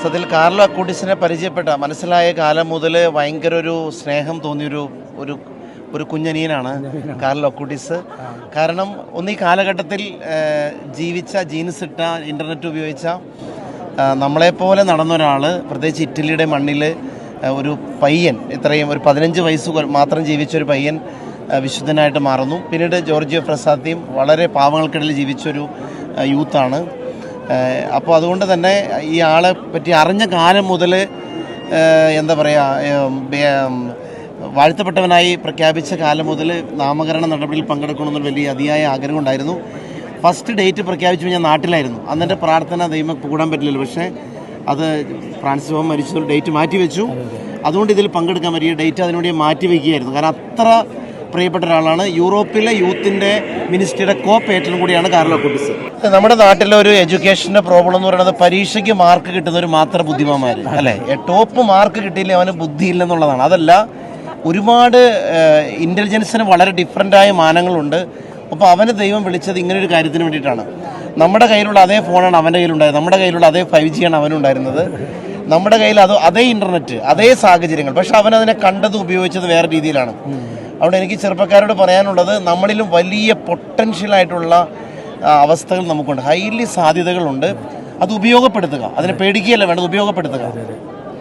സത്യത്തിൽ കാർലോ അക്കൂട്ടിസിനെ പരിചയപ്പെട്ട മനസ്സിലായ കാലം മുതൽ ഭയങ്കര ഒരു സ്നേഹം തോന്നിയൊരു ഒരു ഒരു കുഞ്ഞനീനാണ് കാർലോ അക്കൂട്ടിസ്. കാരണം ഒന്ന് ഈ കാലഘട്ടത്തിൽ ജീവിച്ച ജീൻസ് ഇട്ട ഇന്റർനെറ്റ് ഉപയോഗിച്ച നമ്മളെപ്പോലെ നടന്ന ഒരാൾ പ്രത്യേകിച്ച് ഇറ്റലിയുടെ മണ്ണിൽ ഒരു പയ്യൻ ഇത്രയും ഒരു പതിനഞ്ച് വയസ്സ് മാത്രം ജീവിച്ച ഒരു പയ്യൻ വിശുദ്ധനായിട്ട് മാറുന്നു. പിന്നീട് ജോർജിയോ പ്രസാദിയും വളരെ പാവങ്ങൾക്കിടയിൽ ജീവിച്ചൊരു യൂത്താണ്. അപ്പോൾ അതുകൊണ്ട് തന്നെ ഈ ആളെ പറ്റി അറിഞ്ഞ കാലം മുതൽ എന്താ പറയുക വാഴ്ത്തപ്പെട്ടവനായി പ്രഖ്യാപിച്ച കാലം മുതൽ നാമകരണ നടപടിയിൽ പങ്കെടുക്കണമെന്നൊരു വലിയ അതിയായ ആഗ്രഹം ഉണ്ടായിരുന്നു. ഫസ്റ്റ് ഡേറ്റ് പ്രഖ്യാപിച്ചു ഞാൻ നാട്ടിലായിരുന്നു. അന്ന് എന്റെ പ്രാർത്ഥന ദൈവം കൂടാൻ പറ്റില്ലല്ലോ. പക്ഷേ അത് ഫ്രാൻസിസ് ഹോം മരിച്ചൊരു ഡേറ്റ് മാറ്റി വെച്ചു. അതുകൊണ്ട് ഇതിൽ പങ്കെടുക്കാൻ പറ്റിയ ഡേറ്റ് അതിനുവേണ്ടി മാറ്റി വയ്ക്കുകയായിരുന്നു കാരണം അത്ര പ്രിയപ്പെട്ട ഒരാളാണ്. യൂറോപ്പിലെ യൂത്തിന്റെ മിനിസ്ട്രിയുടെ കോ പേറ്റൻ കൂടിയാണ് കാർലോ കുട്ടിസ്. നമ്മുടെ നാട്ടിലെ ഒരു എഡ്യൂക്കേഷന്റെ പ്രോബ്ലം എന്ന് പറയുന്നത് പരീക്ഷയ്ക്ക് മാർക്ക് കിട്ടുന്നവർ മാത്രം ബുദ്ധിമാന്മാർ അല്ലേ? ടോപ്പ് മാർക്ക് കിട്ടിയില്ലേ അവന് ബുദ്ധിയില്ലെന്നുള്ളതാണ്. അതല്ല ഒരുപാട് ഇന്റലിജൻസിന് വളരെ ഡിഫറന്റായ മാനങ്ങളുണ്ട്. അപ്പോൾ അവന് ദൈവം വിളിച്ചത് ഇങ്ങനൊരു കാര്യത്തിന് വേണ്ടിയിട്ടാണ്. നമ്മുടെ കയ്യിലുള്ള അതേ ഫോണാണ് അവന്റെ കയ്യിലുണ്ടായത്. നമ്മുടെ കയ്യിലുള്ള അതേ ഫൈവ് ജി ആണ് അവനുണ്ടായിരുന്നത് നമ്മുടെ കയ്യിൽ അത് അതേ ഇന്റർനെറ്റ് അതേ സാഹചര്യങ്ങൾ. പക്ഷെ അവൻ അതിനെ കണ്ടത് ഉപയോഗിച്ചത് വേറെ രീതിയിലാണ്. അതുകൊണ്ട് എനിക്ക് ചെറുപ്പക്കാരോട് പറയാനുള്ളത് നമ്മളിലും വലിയ പൊട്ടൻഷ്യൽ ആയിട്ടുള്ള അവസ്ഥകൾ നമുക്കുണ്ട്. ഹൈലി സാധ്യതകളുണ്ട്. അത് ഉപയോഗപ്പെടുത്തുക. അതിനെ പേടിക്കുകയല്ല വേണ്ടത് ഉപയോഗപ്പെടുത്തുക.